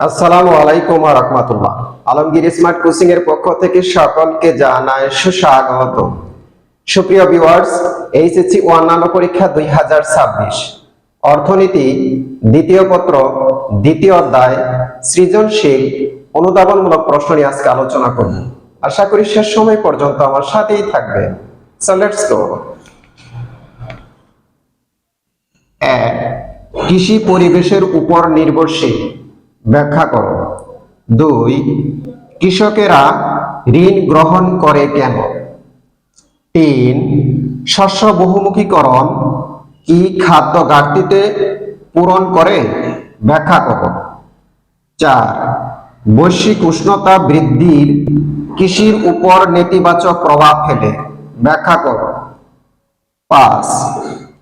আসসালামু আলাইকুম ওয়া রাহমাতুল্লাহ। আলমগীর স্মার্ট কোচিং এর পক্ষ থেকে সকলকে জানাই সুস্বাগত। সুপ্রিয় ভিউয়ার্স, এইচএসসি অন্যান্য পরীক্ষা দুই হাজার ছাব্বিশ। অর্থনীতি, দ্বিতীয় পত্র, দ্বিতীয় অধ্যায়, সৃজনশীল, অনুধাবনমূলক প্রশ্ন নিয়ে আজকে আলোচনা করব। আশা করি শেষ সময় পর্যন্ত আমার সাথেই থাকবে। সো লেটস গো কৃষি পরিবেশের উপর নির্ভরশীল। ব্যাখ্যা করো। দুই, কৃষকেরা ঋণ গ্রহণ করে কেন? তিন, শস্য বহুমুখীকরণ কি খাদ্য ঘাটতিতে পূরণ করে? ব্যাখ্যা করো। চার, বৈশ্বিক উষ্ণতা বৃদ্ধির কৃষির উপর নেতিবাচক প্রভাব ফেলে। ব্যাখ্যা করো। পাঁচ,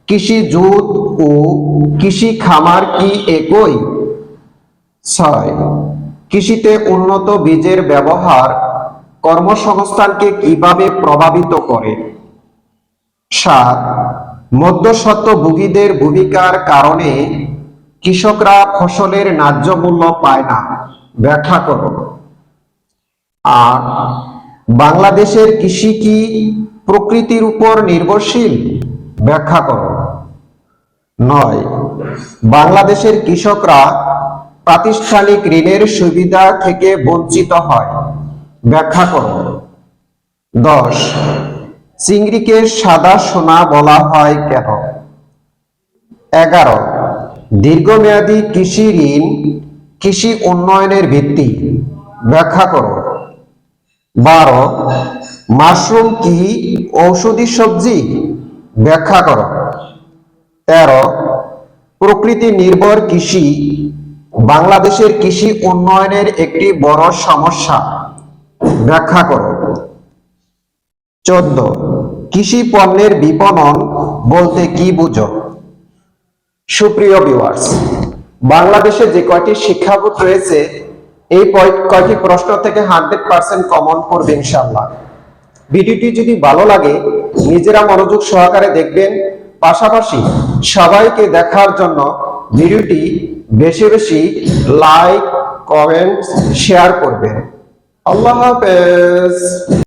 কৃষি জুত ও কৃষি খামার কি একই? ছয়। কৃষিতে উন্নত বীজের ব্যবহার কর্মসংস্থানকে কীভাবে প্রভাবিত করে? সাত। মধ্যস্বত্বভোগীদের ভূমিকার কারণে কৃষকরা ফসলের ন্যায্য মূল্য পায় না। ব্যাখ্যা করো। আট। বাংলাদেশের কৃষি কি প্রকৃতির উপর নির্ভরশীল? ব্যাখ্যা করো। নয়। বাংলাদেশের কৃষকরা প্রাতিষ্ঠানিক ঋণের সুবিধা থেকে বঞ্চিত হয়। ব্যাখ্যা করো দশ, চিংড়িকে সাদা সোনা বলা হয় কেন? এগারো, দীর্ঘমেয়াদী কৃষি ঋণ, কৃষি উন্নয়নের ভিত্তি। ব্যাখ্যা করো বারো, মাশরুম কি ঔষধি সবজি? ব্যাখ্যা করো তেরো, প্রকৃতি নির্ভর কৃষি বাংলাদেশের কৃষি উন্নয়নের একটি বড় সমস্যা। ব্যাখ্যা করো। চোদ্দ। কৃষি পণ্যের বিপণন বলতে কি বুঝো? সুপ্রিয় ভিউয়ার্স বাংলাদেশে যে কয়টি শিক্ষা রয়েছে, এই কয়টি প্রশ্ন থেকে হান্ড্রেড পার্সেন্ট কমন করবে ইনশাল্লাহ ভিডিওটি যদি ভালো লাগে, নিজেরা মনোযোগ সহকারে দেখবেন। পাশাপাশি সবাইকে দেখার জন্য ভিডিওটি বেশি বেশি লাইক কমেন্ট শেয়ার করবেন। আল্লাহ হাফেজ।